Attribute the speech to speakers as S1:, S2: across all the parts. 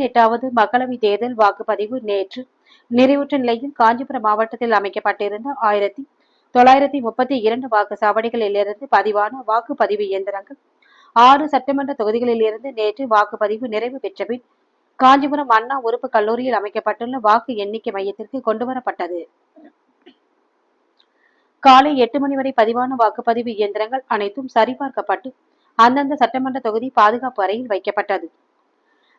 S1: பதினெட்டாவது மக்களவை தேர்தல் வாக்குப்பதிவு நேற்று நிறைவுற்ற நிலையில் காஞ்சிபுரம் மாவட்டத்தில் அமைக்கப்பட்டிருந்த ஆயிரத்தி தொள்ளாயிரத்தி முப்பத்தி இரண்டு வாக்கு சாவடிகளிலிருந்து பதிவான வாக்குப்பதிவு இயந்திரங்கள். ஆறு சட்டமன்ற தொகுதிகளிலிருந்து நேற்று வாக்குப்பதிவு நிறைவு பெற்ற பின் காஞ்சிபுரம் அண்ணா உறுப்பு கல்லூரியில் அமைக்கப்பட்டுள்ள வாக்கு எண்ணிக்கை மையத்திற்கு கொண்டுவரப்பட்டது. காலை எட்டு மணி வரை பதிவான வாக்குப்பதிவு இயந்திரங்கள் அனைத்தும் சரிபார்க்கப்பட்டு அந்தந்த சட்டமன்ற தொகுதி பாதுகாப்பு அறையில் வைக்கப்பட்டது.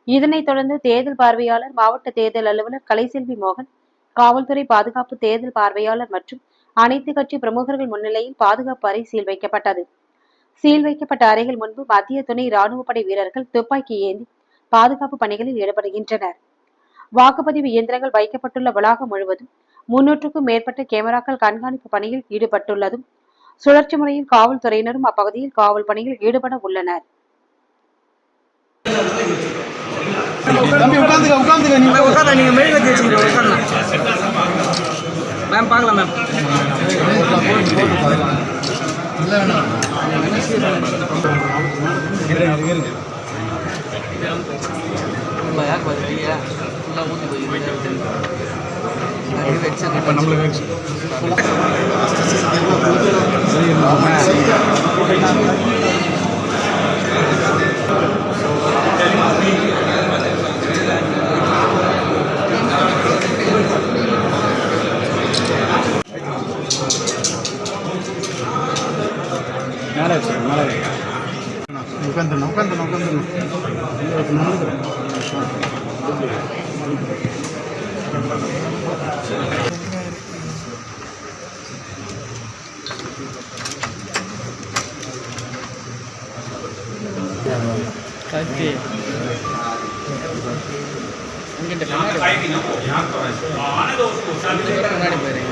S1: இதனைத் தொடர்ந்து தேர்தல் பார்வையாளர் மாவட்ட தேர்தல் அலுவலர் கலைசெல்வி மோகன் காவல்துறை பாதுகாப்பு தேர்தல் பார்வையாளர் மற்றும் அனைத்து கட்சி பிரமுகர்கள் முன்னிலையில் பாதுகாப்பு அறை சீல் வைக்கப்பட்டது. சீல் வைக்கப்பட்ட அறைகள் முன்பு மத்திய துணை ராணுவப்படை வீரர்கள் துப்பாக்கி ஏந்தி பாதுகாப்பு பணிகளில் ஈடுபடுகின்றனர். வாக்குப்பதிவு இயந்திரங்கள் வைக்கப்பட்டுள்ள வளாகம் முழுவதும் முன்னூற்றுக்கும் மேற்பட்ட கேமராக்கள் கண்காணிப்பு பணியில் ஈடுபட்டுள்ளதும் சுழற்சி முறையில் காவல்துறையினரும் அப்பகுதியில் காவல் பணியில் ஈடுபட உள்ளனர்.
S2: தம்பி உட்காந்துக்க உட்காந்துக்க. நீ
S3: மேம் நீங்கள் மெழுகு வச்சுருங்க உட்காரலாம் மேம் பார்க்கலாம் மேம்
S2: நம்மளுக்கு மேலே வச்சு மேலே உட்காந்துடணும் உட்காந்துடணும் உட்காந்துடணும்.
S3: கட்டி. அங்கிட்ட பின்னாடி முன்னாடி போயிருங்க